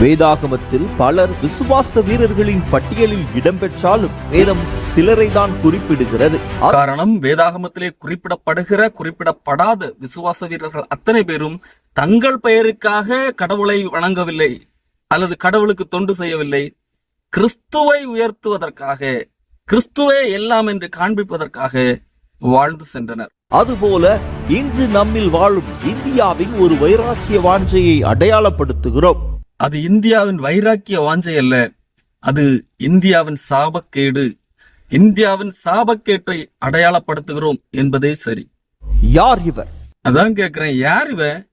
வேதாகமத்தில் பலர் விசுவாச வீரர்களின் பட்டியலில் இடம்பெற்றாலும் வேதம் சிலரை தான் குறிப்பிடுகிறது காரணம் வேதாகமத்திலே குறிப்பிடப்படுகிற குறிப்பிடப்படாத விசுவாச வீரர்கள் அத்தனை பேரும் தங்கள் பெயருக்காக கடவுளை வணங்கவில்லை அல்லது கடவுளுக்கு தொண்டு செய்யவில்லை. கிறிஸ்துவை உயர்த்துவதற்காக கிறிஸ்துவே எல்லாம் என்று காண்பிப்பதற்காக வாழ்ந்து சென்றனர். அதுபோல இன்று நம்மில் வாழும் இந்தியாவின் ஒரு வைராக்கிய வாஞ்சையை அடையாளப்படுத்துகிறோம். அது இந்தியாவின் வைராக்கிய வாஞ்சை அல்ல. அது இந்தியாவின் சாபக்கேடு. இந்தியாவின் சாபக்கேட்டை அடையாளப்படுத்துகிறோம் என்பதே சரி. யார் இவர்? அதான் கேக்குறேன் யார் இவன்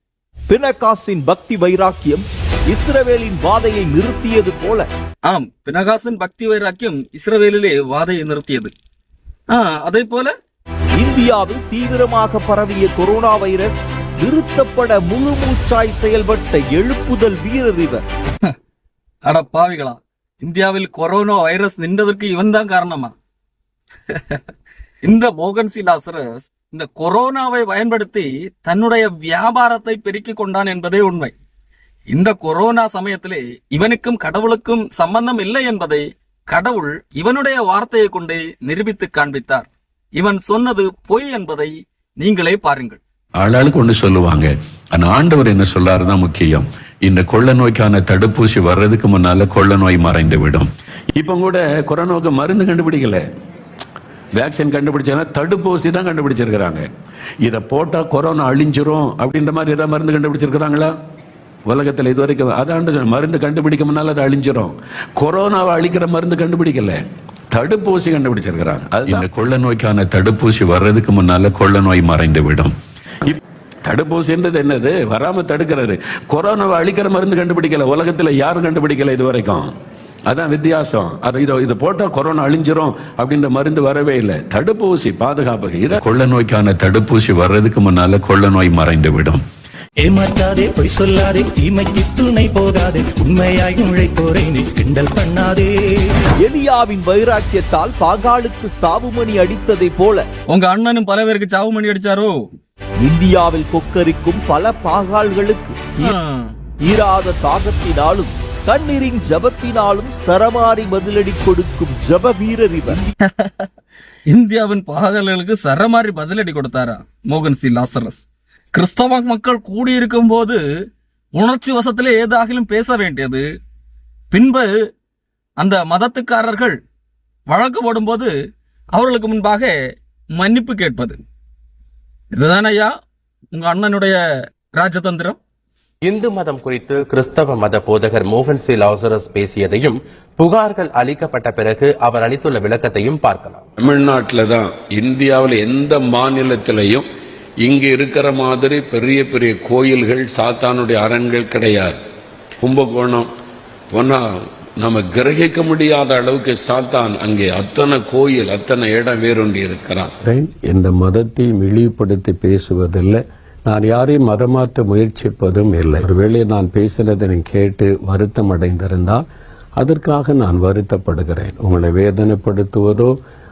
பினகாசின் பக்தி வைராக்கியம் இஸ்ரவேலின் வாதையை நிறுத்தியது போல. ஆம் பினகாசன் பக்தி வைராக்கியம் இஸ்ரவேலிலே வாதையை நிறுத்தியது. ஆ அதே போல? இந்தியாவில் தீவிரமாக பரவிய கொரோனா வைரஸ் நிறுத்தப்பட முழு மூச்சாய் செயல்பட்ட எழுப்புதல் வீரர் இவர். அட பாவிகளா இந்தியாவில் கொரோனா வைரஸ் நின்றதற்கு இவன் தான் காரணமா? இந்த மோகன் சி லாசரஸ் இந்த கொரோனாவை பயன்படுத்தி தன்னுடைய வியாபாரத்தை பெருக்கிக் கொண்டான் என்பதே உண்மை. இந்த கொரோனா சமயத்திலே இவனுக்கும் கடவுளுக்கும் சம்பந்தம் இல்லை என்பதை கடவுள் இவனுடைய வார்த்தையை கொண்டு நிரூபித்து காண்பித்தார். இவன் சொன்னது பொய் என்பதை நீங்களே பாருங்கள். ஆளாளுக்கு ஒண்ணு சொல்லுவாங்க. அந்த ஆண்டவர் என்ன சொல்லாருதான் முக்கியம். இந்த கொள்ள நோய்க்கான தடுப்பூசி வர்றதுக்கு முன்னால கொள்ள நோய் மறைந்து விடும். இப்ப கூட கொரோனாவுக்கு மருந்து கண்டுபிடிக்கல. வேக்சின் கண்டுபிடிச்சதுன்னா தடுப்பூசி தான் கண்டுபிடிச்சிருக்கிறாங்க. இதை போட்டா கொரோனா அழிஞ்சிரும் அப்படின்ற மாதிரி ஏதாவது மருந்து கண்டுபிடிச்சிருக்கிறாங்களா? உலகத்துல இது வரைக்கும் அதான் மருந்து கண்டுபிடிக்க முன்னால அது அழிஞ்சிரும். கொரோனாவை அழிக்கிற மருந்து கண்டுபிடிக்கல. தடுப்பூசி கண்டுபிடிச்சிருக்கிறாங்க. அது இந்த கொள்ள நோய்க்கான தடுப்பூசி வர்றதுக்கு முன்னால கொள்ள நோய் மறைந்து விடும். தடுப்பூசின்றது என்னது? வராம தடுக்கிறது. கொரோனாவை அழிக்கிற மருந்து கண்டுபிடிக்கல. உலகத்துல யாரும் கண்டுபிடிக்கல இது வரைக்கும் அதான் வித்தியாசம். அது இதை இது போட்டா கொரோனா அழிஞ்சிரும் அப்படின்ற மருந்து வரவே இல்லை. தடுப்பூசி பாதுகாப்பு. இதை கொள்ள நோய்க்கான தடுப்பூசி வர்றதுக்கு முன்னால கொள்ள நோய் மறைந்து விடும். ஏமாற்றாதே பொய் சொல்லாதே தீமைக்கு துணை போகாதே உண்மையாய் உழைப்போரை நீ கிண்டல் பண்ணாதே. எலியாவின் வைராக்கியத்தால் பாகாலுக்கு சாவுமணி அடித்ததை போல உங்க அண்ணனும் பல பேருக்கு சாவு மணி அடிச்சாரோ? இந்தியாவில் கொக்கரிக்கும் பல பாகால்களுக்கு. ஈராத தாகத்தினாலும் கண்ணீரின் ஜபத்தினாலும் சரமாரி பதிலடி கொடுக்கும் ஜப வீரர் இவர். இந்தியாவின் பாகல்களுக்கு சரமாரி பதிலடி கொடுத்தாரா? மோகன் சி. லாசரஸ். கிறிஸ்தவ மக்கள் கூடியிருக்கும் போது உணர்ச்சி வசத்திலே ஏதாகிலும் பேச வேண்டியது. பின்பு அந்த மதத்துக்காரர்கள் வழக்கு போடும்போது அவர்களுக்கு முன்பாக மன்னிப்பு கேட்பது. இதுதான் ஐயா உங்க அண்ணனுடைய ராஜதந்திரம்? இந்து மதம் குறித்து கிறிஸ்தவ மத போதகர் மோகன் சி. லாசரஸ் பேசியதையும் புகார்கள் அளிக்கப்பட்ட பிறகு அவர் அளித்துள்ள விளக்கத்தையும் பார்க்கலாம். தமிழ்நாட்டில் தான் இந்தியாவில் எந்த மாநிலத்திலையும் இங்க இருக்கிற மாதிரி பெரிய பெரிய கோயில்கள் சாத்தானுடைய அரண்கள் கிடையாது. கும்பகோணம் போனா நம்ம கிரகிக்க முடியாத அளவுக்கு சாத்தான் அங்கே அத்தனை கோயில் அத்தனை இடம் வேறுண்டி இருக்கிறான். இந்த மதத்தை இழிவுபடுத்தி பேசுவதில்லை. நான் யாரையும் மதமாற்ற முயற்சிப்பதும் இல்லை. ஒருவேளை நான் பேசினதை கேட்டு வருத்தம் அடைந்திருந்தால் அதற்காக நான் வருத்தப்படுகிறேன். உங்களை வேதனைப்படுத்துவதோ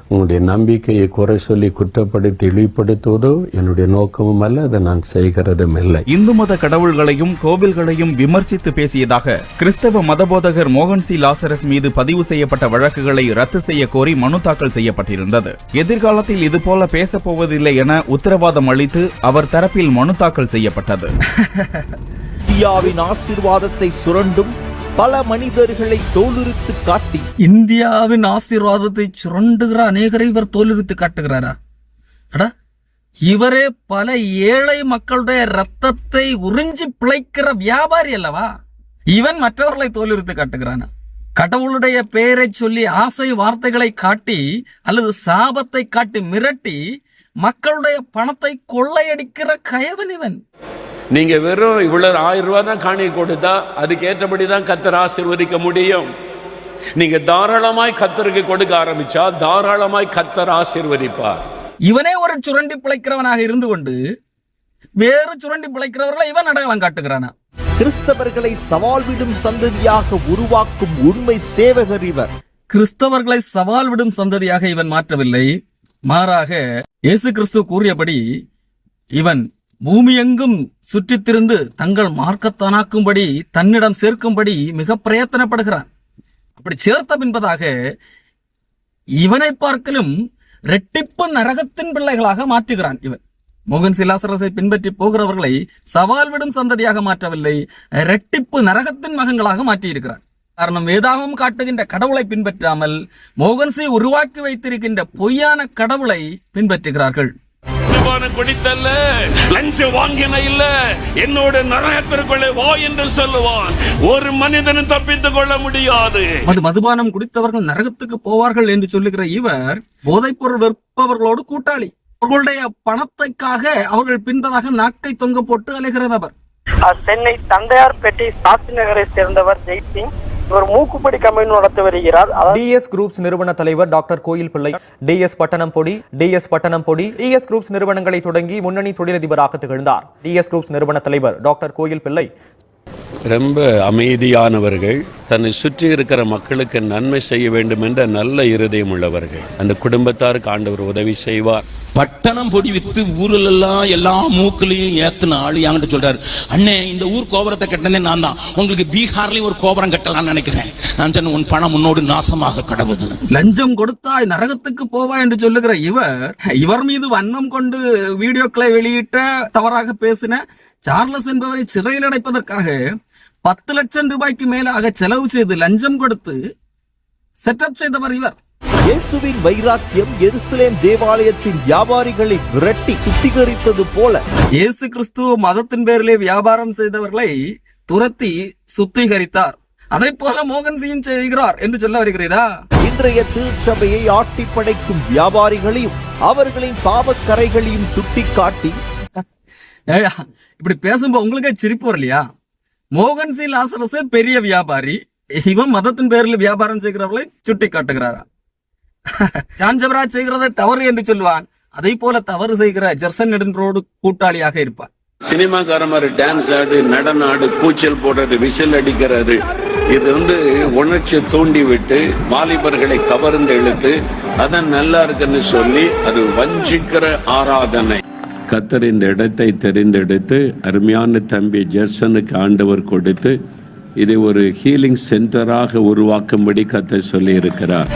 உங்களுடைய நம்பிக்கையை குறை சொல்லி குற்றப்படுத்தி இழிவுபடுத்துவதோ என்னுடைய நோக்கமும் அல்ல அதை நான் செய்கிறதும் இல்லை. இந்து மத கடவுள்களையும் கோவில்களையும் விமர்சித்து பேசியதாக கிறிஸ்தவ மதபோதகர் மோகன் சி. லாசரஸ் மீது பதிவு செய்யப்பட்ட வழக்குகளை ரத்து செய்ய கோரி மனு தாக்கல் செய்யப்பட்டிருந்தது. எதிர்காலத்தில் இதுபோல பேசப்போவதில்லை என உத்தரவாதம் அளித்து அவர் தரப்பில் மனு தாக்கல் செய்யப்பட்டது. இந்தியாவின் ஆசீர்வாதத்தை சுரண்டும் பல மனிதர்களை தோலுரித்து காட்டி இந்தியாவின் ஆசீர்வாதத்தை சுரண்டுகிற அநேகரை இவர் தோலுரித்து காட்டுகிறாரா? அடா இவரே பல ஏழை மக்களுடைய ரத்தத்தை உறிஞ்சி பிழைக்கிற வியாபாரி அல்லவா? இவன் மற்றவர்களை தோலுரித்து காட்டுகிறானா. கடவுளுடைய பெயரை சொல்லி ஆசை வார்த்தைகளை காட்டி அல்லது சாபத்தை காட்டி மிரட்டி மக்களுடைய பணத்தை கொள்ளையடிக்கிற கயவன் இவன். நீங்க வெறும் இவ்வளவு ஆயிரம் ரூபாய் தான் காணி கொடுத்தா அதுக்கு ஏற்றபடி தான் கத்தர் ஆசீர்வதிக்க முடியும். நீங்க தாராளமாய் கத்தருக்கு கொடுக்க ஆரம்பிச்சா தாராளமாய் கத்தர் ஆசீர்வதிப்பார். இவனே ஒரு சுரண்டி பிழைக்கிறவனாக இருந்து கொண்டு வேறு சுரண்டி பிழைக்கிறவர்களை இவன் அடையாளம் காட்டுகிறானா? கிறிஸ்தவர்களை சவால் விடும் சந்ததியாக உருவாக்கும் உண்மை சேவகர் இவர். கிறிஸ்தவர்களை சவால் விடும் சந்ததியாக இவன் மாற்றவில்லை. மாறாக இயேசு கிறிஸ்து கூறியபடி இவன் பூமியெங்கும் சுற்றித்திருந்து தங்கள் மார்க்கத்தானாக்கும்படி தன்னிடம் சேர்க்கும்படி மிக பிரயத்தனப்படுகிறான். அப்படி சேர்த்த பின்பதாக இவனை பார்க்கலும் ரெட்டிப்பு நரகத்தின் பிள்ளைகளாக மாற்றுகிறான் இவன். மோகன் சிலாசரசை பின்பற்றி போகிறவர்களை சவால் விடும் சந்ததியாக மாற்றவில்லை ரெட்டிப்பு நரகத்தின் மகங்களாக மாற்றியிருக்கிறான். காரணம் வேதாகம் காட்டுகின்ற கடவுளை பின்பற்றாமல் மோகன்சி உருவாக்கி வைத்திருக்கின்ற பொய்யான கடவுளை பின்பற்றுகிறார்கள். மதுபானம் குடித்தல்ல. லஞ்சம் வாங்கின இல்ல. என்னோட நரகத்திற்குள்ளே வா என்று சொல்லுவான். ஒரு மனிதனும் தப்பித்துக் கொள்ள முடியாது. மது மதுபானம் குடித்தவர்கள் நரகத்துக்கு போவார்கள் என்று சொல்லுகிற இவர் போதைப்பொருள் விற்பவர்களோடு கூட்டாளி. அவர்களுடைய பணத்தைக்காக அவர்கள் பின்பதாக நாக்கை தொங்க போட்டு அலைகிற நபர். சென்னை தந்தையார்பேட்டை சாத்தி நகரை சேர்ந்தவர் ஜெய்சிங். இவர் மூக்குப்படி கம்பெனி நடத்தி வருகிறார். டிஎஸ் குரூப்ஸ் நிறுவன தலைவர் டாக்டர் கோயில் பிள்ளை டிஎஸ் பட்டணம் பொடி டிஎஸ் பட்டணம் பொடி டிஎஸ் குரூப்ஸ் நிறுவனங்களை தொடங்கி முன்னணி தொழிலதிபராக திகழ்ந்தார். டிஎஸ் குரூப்ஸ் நிறுவன தலைவர் டாக்டர் கோயில் பிள்ளை ரொம்ப அமைதியானவர்கள் தன்னை சுற்றி இருக்கிற மக்களுக்கு நன்மை செய்ய வேண்டும் என்ற நல்ல இருதயம் உள்ளவர்கள். அந்த குடும்பத்தாருக்கு ஆண்டவர் உதவி செய்வார். பட்டணம் பொடி வித்து ஊரில் எல்லாம் எல்லா மூக்குலையும் ஏத்துன ஆளு என்கிட்ட சொல்றாரு. அண்ணே இந்த ஊர் கோபுரத்தை கட்டினதே நான் தான். உங்களுக்கு பீகார்லயும் ஒரு கோபுரம் கட்டலாம்னு நினைக்கிறேன். நான் சொன்ன உன் பணம் உன்னோடு நாசமாக கடவுது. லஞ்சம் கொடுத்தா நரகத்துக்கு போவா என்று சொல்லுகிற இவர் இவர் மீது வன்மம் கொண்டு வீடியோக்களை வெளியிட்ட தவறாக பேசின சார்லஸ் என்பவரை சிறையில் அடைப்பதற்காக பத்து லட்சம் ரூபாய்க்கு மேலாக செலவு செய்து லஞ்சம் கொடுத்து செட்டப் செய்தவர் இவர். இயேசுவின் வைராக்கியம் எருசலேம் தேவாலயத்தின் வியாபாரிகளை விரட்டி சுத்திகரித்தது போல இயேசு கிறிஸ்துவ மதத்தின் பேரிலே வியாபாரம் செய்தவர்களை துரத்தி சுத்திகரித்தார். அதை போல மோகன் சிங் செய்கிறார் என்று சொல்ல வருகிறீரா? இன்றைய திருச்சபையை ஆட்டி படைக்கும் வியாபாரிகளையும் அவர்களின் பாவக்கரைகளையும் சுட்டிக்காட்டி ஏய்யா, இப்படி பேசும்போது உங்களுக்கே சிரிப்பு வரலையா? மோகன் சி லாசரஸ் பெரிய வியாபாரி இவன் மதத்தின் பேரில் வியாபாரம் செய்கிறவர்களை சுட்டி காட்டுகிறாரா ஜான் ஜபராஜ் செய்கிறதை தவறு என்று சொல்வான் அதை போல தவறு செய்கிற ஜெர்சன் நெடுன்றோடு கூட்டாளியாக இருப்பான் சினிமாக்கார மாதிரி டான்ஸ் ஆடு நடன ஆடு கூச்சல் போடுறது விசில் அடிக்கிறது. இது வந்து உணர்ச்சி தூண்டி விட்டு வாலிபர்களை கவர்ந்து இழுத்து அதான் நல்லா இருக்குன்னு சொல்லி அது வஞ்சிக்கிற ஆராதனை. கத்தர் இந்த இடத்தை தெரிந்தெடுத்து அருமையான தம்பி ஜெர்சனுக்கு ஆண்டவர் கொடுத்து இதை ஒரு ஹீலிங் சென்டராக உருவாக்கும்படி கத்தர் சொல்லி இருக்கிறார்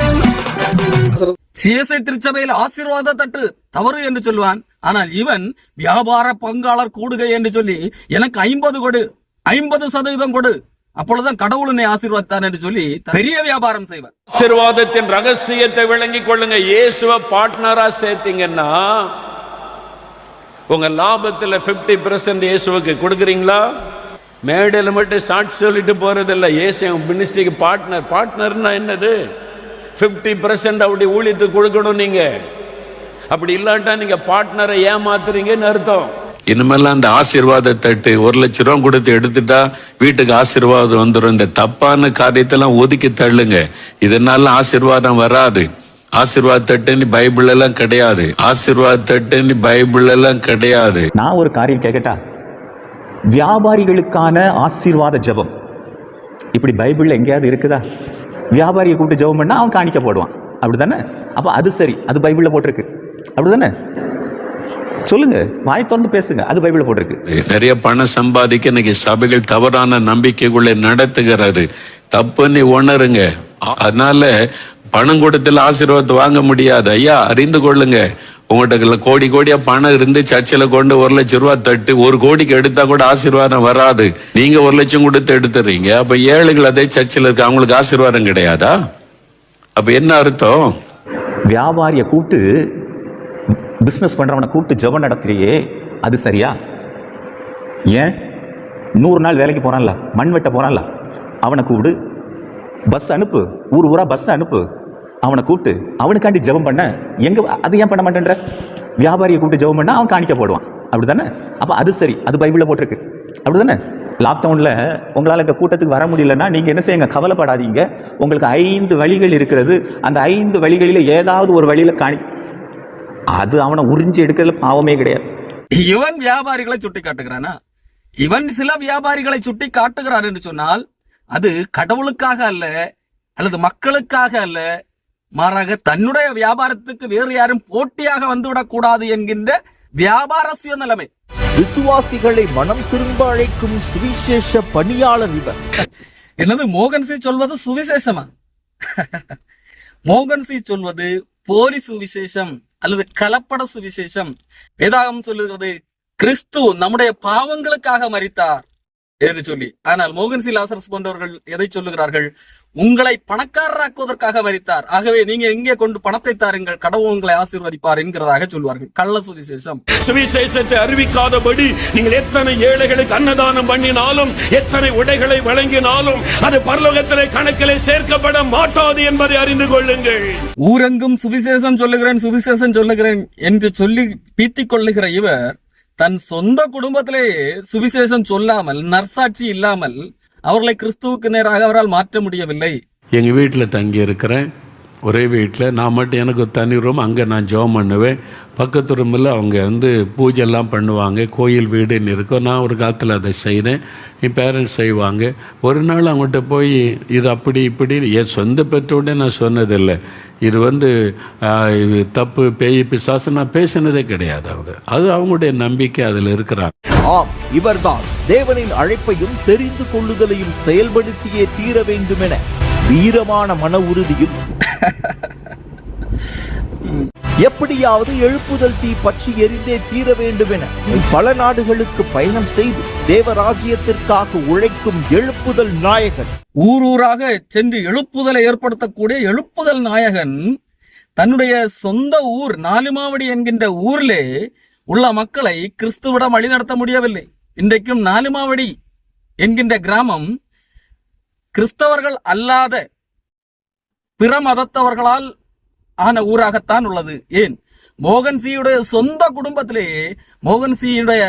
சிஎஸ்ஐ திருச்சபையில் ஆசீர்வாத தட்டு தவறு என்று சொல்வான் ஆனால் இவன் வியாபார பங்காளர் கூடுகை என்று சொல்லி எனக்கு ஐம்பது கொடு ஐம்பது சதவீதம் கொடு. அப்பொழுதுதான் கடவுள் என்னை ஆசீர்வதித்தார் என்று சொல்லி பெரிய வியாபாரம் செய்வார். ஆசீர்வாதத்தின் ரகசியத்தை விளங்கிக் கொள்ளுங்க இயேசுவ பார்ட்னரா சேர்த்தீங்கன்னா உங்க லாபத்துல பிப்டி பர்சன்ட் இயேசுவுக்கு கொடுக்குறீங்களா? மேடையில் மட்டும் சாட்சி சொல்லிட்டு போறதில்ல. இயேசு மினிஸ்ட்ரிக்கு பார்ட்னர் பார்ட்னர்னா என்னது? 50% பெர்சன்ட் அப்படி ஊழியத்துக்கு கொடுக்கணும் நீங்க. அப்படி இல்லாட்டா நீங்க பார்ட்னரை ஏமாத்துறீங்கன்னு அர்த்தம். இனிமேல்லாம் அந்த ஆசீர்வாத தட்டு ஒரு லட்சம் ரூபா கொடுத்து எடுத்துட்டா வீட்டுக்கு ஆசீர்வாதம் வந்துடும் இந்த தப்பான காரியத்தெல்லாம் ஒதுக்கி தள்ளுங்க. இதனால ஆசீர்வாதம் வராது. ஆசீர்வாத தட்டுன்னு பைபிள் எல்லாம் கிடையாது. ஆசீர்வாத தட்டுன்னு பைபிள் எல்லாம் கிடையாது. நான் ஒரு காரியம் கேட்கட்டா வியாபாரிகளுக்கான ஆசீர்வாத ஜெபம். இப்படி பைபிள்ல எங்கேயாவது இருக்குதா? வியாபாரியை கூப்பிட்டு ஜெபம் பண்ணால் அவன் காணிக்க போடுவான் அப்படி தானே அப்போ அது சரி. அது பைபிளில் போட்டிருக்கு. அப்படி தானே சொல்லுங்க. வாய் திறந்து பேசுங்க. அது பைபிளில் போட்டிருக்கு. நிறைய பணம் சம்பாதிக்க இன்னைக்கு சபைகள் தவறான நம்பிக்கைக்குள்ளே நடத்துகிறது. தப்புன்னு உணருங்க. அதனால பணம் கொடுத்துல ஆசீர்வாதத்தை வாங்க முடியாது. ஐயா அறிந்து கொள்ளுங்க. உங்கள்கிட்ட கோடி கோடியா பணம் இருந்து சர்ச்சில் கொண்டு ஒரு லட்சம் ரூபா தட்டு ஒரு கோடிக்கு எடுத்தா கூட ஆசீர்வாதம் வராது. நீங்க ஒரு லட்சம் கொடுத்து எடுத்துறீங்க அப்ப ஏழைகள் அதே சர்ச்சில் இருக்கு அவங்களுக்கு ஆசீர்வாதம் கிடையாதா? அப்ப என்ன அர்த்தம்? வியாபாரியை கூப்பிட்டு பிசினஸ் பண்றவனை கூப்பிட்டு ஜபம் நடத்துறியே அது சரியா? ஏன்? நூறு நாள் வேலைக்கு போறான்ல மண் வெட்ட போறான்ல அவனை கூப்பிடு பஸ் அனுப்பு ஊர் ஊரா பஸ் அனுப்பு. அவனை கூப்பிட்டு அவனுக்காண்டி ஜெபம் பண்ண எங்க அது ஏன் பண்ண மாட்டேன்ற? வியாபாரியை கூப்பிட்டு ஜெபம் பண்ணா அவன் காணிக்க போடுவான். அப்படி தானே அப்போ அது சரி அது பைபிளில் போட்டிருக்கு. அப்படி தானே லாக்டவுன்ல உங்களால இந்த கூட்டத்துக்கு வர முடியலன்னா நீங்க என்ன செய்யுங்க? கவலைப்படாதீங்க. உங்களுக்கு ஐந்து வழிகள் இருக்கிறது. அந்த ஐந்து வழிகளில ஏதாவது ஒரு வழியில காணி அது அவனை உறிஞ்சி எடுக்கிறதுல பாவமே கிடையாது. இவன் வியாபாரிகளை சுட்டி காட்டுகிறானா? இவன் சில வியாபாரிகளை சுட்டி காட்டுகிறார் என்று சொன்னால் அது கடவுளுக்காக அல்ல அல்லது மக்களுக்காக அல்ல மாறாக தன்னுடைய வியாபாரத்துக்கு வேறு யாரும் போட்டியாக வந்துவிடக் கூடாது என்கின்ற வியாபார சுயநிலைமை விசுவாசிகளை மனம் திரும்ப அழைக்கும் சுவிசேஷ பணியாளர் இவர். என்னது மோகன்சி சொல்வது சுவிசேஷமா? மோகன்சி சொல்வது போலி சுவிசேஷம் அல்லது கலப்பட சுவிசேஷம். வேதாகம் சொல்லுகிறது கிறிஸ்து நம்முடைய பாவங்களுக்காக மரித்தார் என்று சொல்லி. ஆனால் மோகன்சி லாசரஸ் போன்றவர்கள் எதை சொல்லுகிறார்கள்? உங்களை பணக்காரராக்குவதற்காக மரித்தார் ஆகவே நீங்க எங்கே கொண்டு பணத்தை தாருங்கள் கடவுள் உங்களை ஆசீர்வதிப்பார் என்கிறதாக சொல்வார்கள். கள்ள சுவிசேஷம். சுவிசேஷத்தை அறிவிக்காதபடி நீங்கள் எத்தனை ஏழைகளுக்கு அன்னதானம் பண்ணினாலும் எத்தனை உடைகளை வழங்கினாலும் அது பரலோகத்திலே கணக்கிலே சேர்க்கப்பட மாட்டாது என்பதை அறிந்து கொள்ளுங்கள். ஊரெங்கும் சுவிசேஷம் சொல்லுகிறேன் சுவிசேஷம் சொல்லுகிறேன் என்று சொல்லி பீத்திக் கொள்ளுகிற இவர் தன் சொந்த குடும்பத்திலேயே சுவிசேஷம் சொல்லாமல் நற்சாட்சி இல்லாமல் அவர்களை கிறிஸ்துவுக்கு நேராக அவரால் மாற்ற முடியவில்லை. எங்கள் வீட்டில் தங்கி இருக்கிறேன் ஒரே வீட்டில். நான் மட்டும் எனக்கு ஒரு தனி ரூம் அங்கே நான் ஜெபம் பண்ணுவேன். பக்கத்து ரூமில் அவங்க வந்து பூஜைலாம் பண்ணுவாங்க. கோயில் வீடுன்னு இருக்கும். நான் ஒரு காலத்தில் அதை செய்கிறேன் என் பேரண்ட்ஸ் செய்வாங்க. ஒரு நாள் அவங்ககிட்ட போய் இது அப்படி இப்படி. என் சொந்த பெற்றோட நான் சொன்னதில்லை. இது வந்து இது தப்பு பேய் பிசாசு. நான் பேசினதே கிடையாது அவங்க. அது அவங்களுடைய நம்பிக்கை அதில் இருக்கிறாங்க. ஆம் இவர்தான் தேவனின் அழைப்பையும் தெரிந்து கொள்ளுதலையும் செயல்படுத்தியே தீர வேண்டுமென வீரமான மன உறுதியும் எப்படியாவது எழுப்புதல் தீ பற்றி எரிந்தே தீர வேண்டுமென பல நாடுகளுக்கு பயணம் செய்து தேவராஜ்யத்திற்காக உழைக்கும் எழுப்புதல் நாயகன். ஊர் ஊராக சென்று எழுப்புதலை ஏற்படுத்தக்கூடிய எழுப்புதல் நாயகன் தன்னுடைய சொந்த ஊர் நாலுமாவடி என்கின்ற ஊரிலே உள்ள மக்களை கிறிஸ்துவிடம் வழிநடத்த முடியவில்லை. இன்றைக்கும் நாலுமாவடி என்கின்ற கிராமம் கிறிஸ்தவர்கள் அல்லாத பிற மதத்தவர்களால் ஆன ஊராகத்தான் உள்ளது. ஏன்? மோகன்சியுடைய சொந்த குடும்பத்திலேயே மோகன்சியுடைய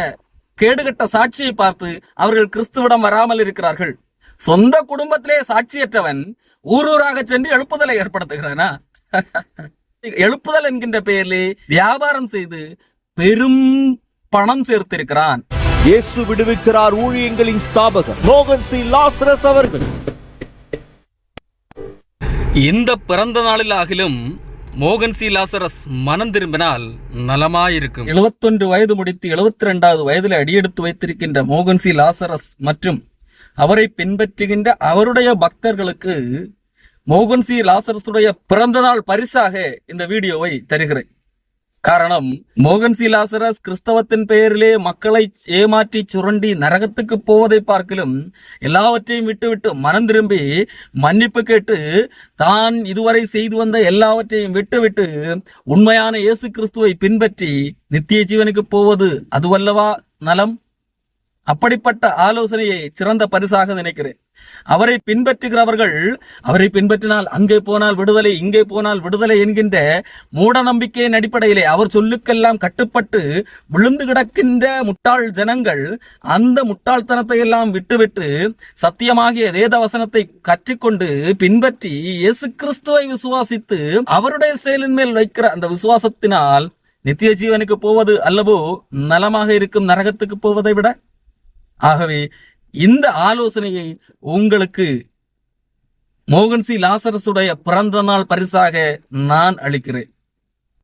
கேடுகட்ட சாட்சியை பார்த்து அவர்கள் கிறிஸ்துவிடம் வராமல் இருக்கிறார்கள். சொந்த குடும்பத்திலே சாட்சியற்றவன் ஊரூராக சென்று எழுப்புதலை ஏற்படுத்துகிறானா? எழுப்புதல் என்கின்ற பெயரிலே வியாபாரம் செய்து பெரும் பணம் சேர்த்திருக்கிறான். இயேசு விடுவிக்கிறார் ஊழியங்களின் ஸ்தாபகர் மோகன் சி. லாசரஸ் அவர்கள். இந்த பிறந்த நாளில் ஆகிலும் மோகன் சி. லாசரஸ் மனம் திரும்பினால் நலமாயிருக்கும். எழுபத்தொன்று வயது முடித்து எழுபத்தி ரெண்டாவது வயதில் அடியெடுத்து வைத்திருக்கின்ற மோகன் சி. லாசரஸ் மற்றும் அவரை பின்பற்றுகின்ற அவருடைய பக்தர்களுக்கு மோகன் சி. லாசரஸுடைய பிறந்த நாள் பரிசாக இந்த வீடியோவை தருகிறேன். காரணம் மோகன் சி லாசரஸ் கிறிஸ்தவத்தின் பெயரிலே மக்களை ஏமாற்றி சுரண்டி நரகத்துக்கு போவதை பார்க்கலும் எல்லாவற்றையும் விட்டுவிட்டு மனம் திரும்பி மன்னிப்பு கேட்டு தான் இதுவரை செய்து வந்த எல்லாவற்றையும் விட்டுவிட்டு உண்மையான இயேசு கிறிஸ்துவை பின்பற்றி நித்திய ஜீவனுக்கு போவது அதுவல்லவா நலம்? அப்படிப்பட்ட ஆலோசனையை சிறந்த பரிசாக நினைக்கிறேன். அவரை பின்பற்றுகிறவர்கள் அவரை பின்பற்றினால் அங்கே போனால் விடுதலை இங்கே போனால் விடுதலை என்கின்ற மூட நம்பிக்கையின் அடிப்படையிலே அவர் சொல்லுக்கெல்லாம் கட்டுப்பட்டு விழுந்து கிடக்கின்ற முட்டாள் ஜனங்கள் அந்த முட்டாள்தனத்தை எல்லாம் விட்டுவிட்டு சத்தியமாகிய வேதவசனத்தை கற்றுக்கொண்டு பின்பற்றி இயேசு கிறிஸ்துவை விசுவாசித்து அவருடைய செயலின் மேல் வைக்கிற அந்த விசுவாசத்தினால் நித்திய ஜீவனுக்கு போவது அல்லவோ நலமாக இருக்கும் நரகத்துக்கு போவதை விட? ஆகவே இந்த ஆலோசனையை உங்களுக்கு மோகன்சி லாசரசுடைய பிறந்த நாள் பரிசாக நான் அளிக்கிறேன்.